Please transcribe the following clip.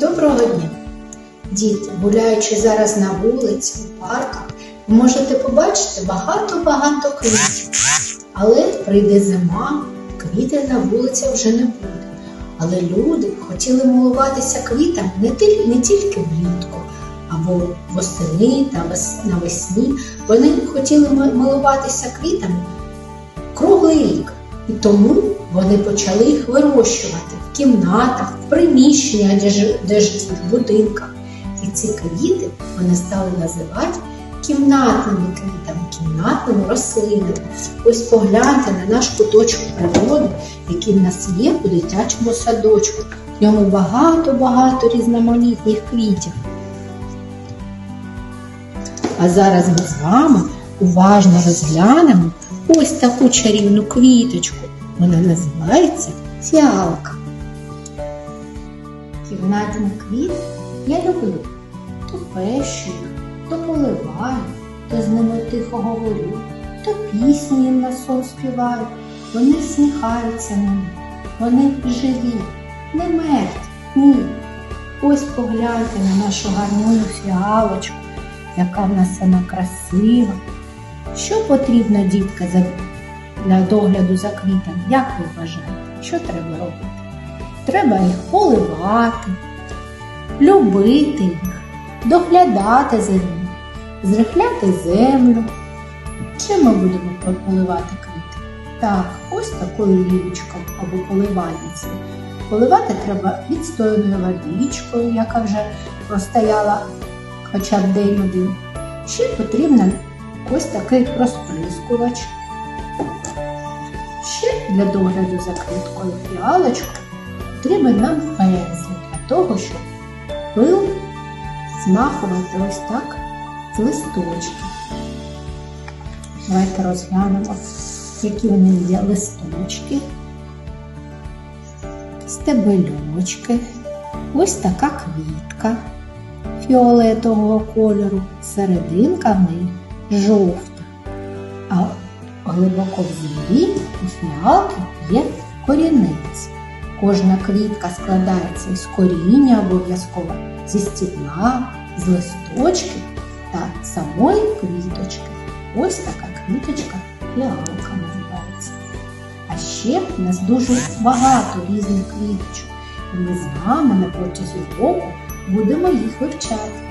Доброго дня! Діти, гуляючи зараз на вулиці, у парках, ви можете побачити багато-багато квітів. Але прийде зима, квіти на вулиці вже не буде. Але люди хотіли милуватися квітами не, тільки, не тільки влітку, або восени та вес- навесні. Вони хотіли милуватися квітами круглий рік. І тому вони почали їх вирощувати в кімнатах, в приміщеннях, де, ж- де живуть, в будинках. І ці квіти вони стали називати кімнатними квітами, кімнатними рослинами. Ось погляньте на наш куточок природи, який в нас є у дитячому садочку. В ньому багато-багато різноманітних квітів. А зараз ми з вами уважно розглянемо ось таку чарівну квіточку. Вона називається фіалка. Кімнатні квіти я люблю. То пещу їх, то поливаю, то з ними тихо говорю, то пісні їм на сон співаю. Вони всміхаються мені, вони живі, не мертві, ні. Ось погляньте на нашу гарну фіалочку, яка в нас вона красива. Що потрібно, дітка, для догляду за квітами? Як ви вважаєте? Що треба робити? Треба їх поливати, любити їх, доглядати за ними, зрихляти землю. Чим ми будемо поливати квіти? Так, ось такою лівочкою або поливальницею. Поливати треба відстояною водичкою, яка вже простояла хоча б день один. Ще потрібен ось такий розприскувач. Ще для догляду за квіткою фіалочкою потрібен нам пензлик для того, щоб пил змахувати ось так з листочків. Давайте розглянемо, які вони є листочки, стебельочки, ось така квітка фіолетового кольору, серединка в неї жовта, а глибоко в землі у фіалки є корінець. Кожна квітка складається із коріння обов'язково, зі стібла, з листочків та самої квіточки. Ось така квіточка фіалка називається. А ще в нас дуже багато різних квіточок. І ми з вами на протязі року будемо їх вивчати.